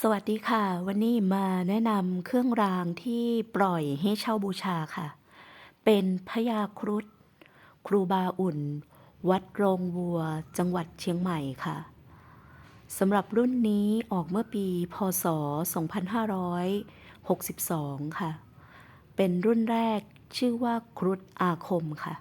สวัสดีค่ะ วันนี้มาแนะนำเครื่องรางที่ปล่อยให้เช่าบูชาค่ะ เป็นพญาครุฑครูบาอุ่น วัดโรงวัว จังหวัดเชียงใหม่ค่ะสำหรับรุ่นนี้ออกเมื่อปี พศ 2562 ค่ะ เป็นรุ่นแรกชื่อว่าครุฑอาคมค่ะ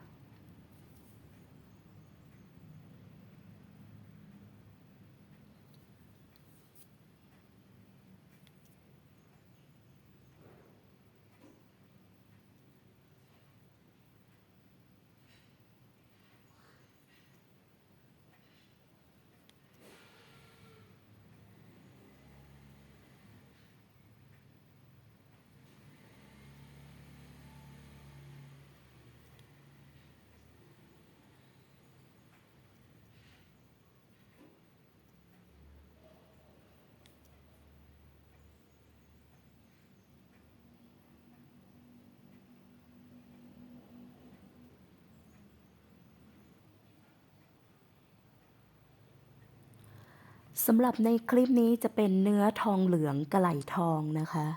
สำหรับในคลิปนี้จะเป็นเนื้อทองเหลืองกระไหลทองนะคะ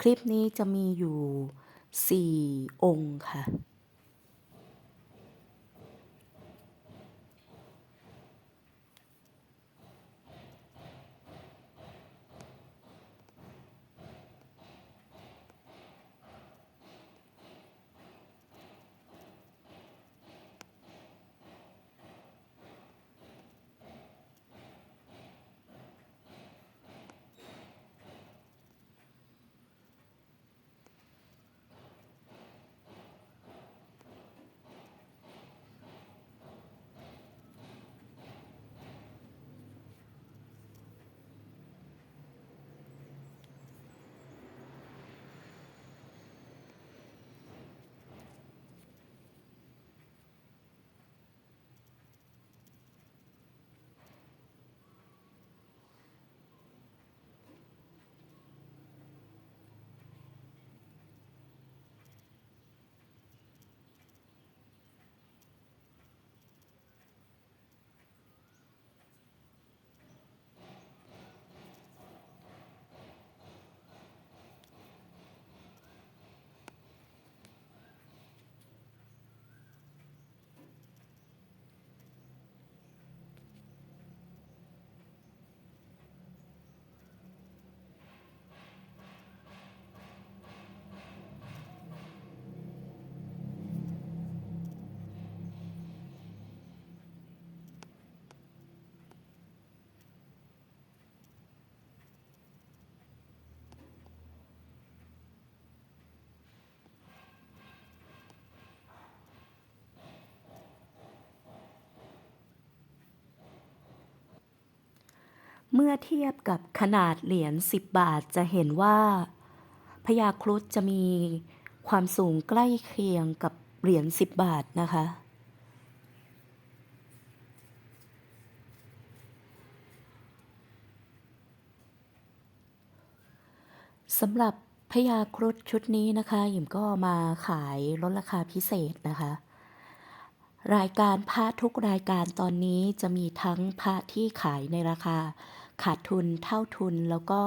คลิปนี้จะมีอยู่ 4 องค์ค่ะ เมื่อเทียบกับขนาดเหรียญ10 บาทจะเห็นว่าพญาครุฑจะมีความสูงใกล้เคียงกับเหรียญ10 บาทนะคะ สำหรับพญาครุฑชุดนี้นะคะหยิมก็มาขายลดราคาพิเศษนะคะ รายการพระทุกรายการตอนนี้จะมีทั้งพระที่ขายในราคา ขาดทุนเท่าทุนแล้วก็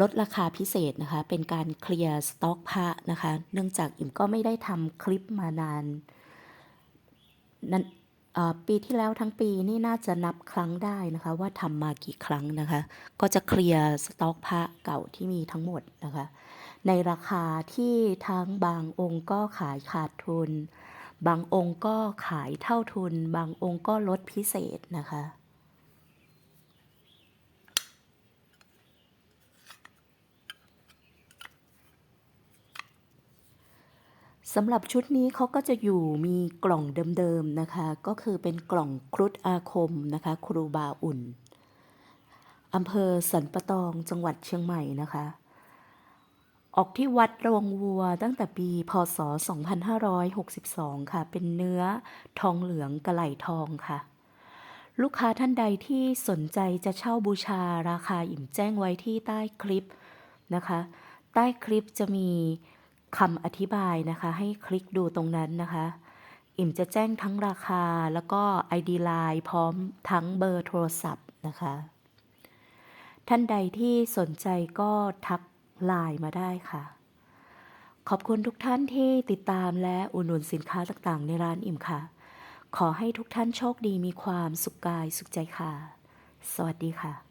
ลดราคาพิเศษนะคะ เป็นการเคลียร์สต็อกพระนะคะ เนื่องจากอิ่มก็ไม่ได้ทำคลิปมานานนั้นปีที่แล้วทั้งปีนี่น่าจะนับครั้งได้นะคะ ว่าทำมากี่ครั้งนะคะ ก็จะเคลียร์สต็อกพระเก่าที่มีทั้งหมดนะคะ ในราคาที่ทั้งบางองค์ก็ขายขาดทุน บางองค์ก็ขายเท่าทุน บางองค์ก็ลดพิเศษนะคะ สำหรับชุดนี้เขาก็จะอยู่มีกล่องเดิมๆนะคะ ก็คือเป็นกล่องครุฑอาคมนะคะ ครูบาอุ่นอำเภอสันปะตองจังหวัดเชียงใหม่นะคะ ออกที่วัดโรงวัวตั้งแต่ปี พศ 2562 ค่ะ เป็นเนื้อทองเหลืองกระไหลทองค่ะ ลูกค้าท่านใดที่สนใจจะเช่าบูชาราคาอิ่มแจ้งไว้ที่ใต้คลิปนะคะ ใต้คลิปจะมี คำอธิบายนะคะให้คลิกดูตรงนั้นนะคะ อิ่มจะแจ้งทั้งราคาแล้วก็ ID Line พร้อมทั้งเบอร์โทรศัพท์นะคะ ท่านใดที่สนใจก็ทักไลน์มาได้ค่ะ ขอบคุณทุกท่านที่ติดตามและอุดหนุนสินค้าต่างๆ ในร้านอิ่มค่ะ ขอให้ทุกท่านโชคดีมีความสุขกายสุขใจค่ะ สวัสดีค่ะ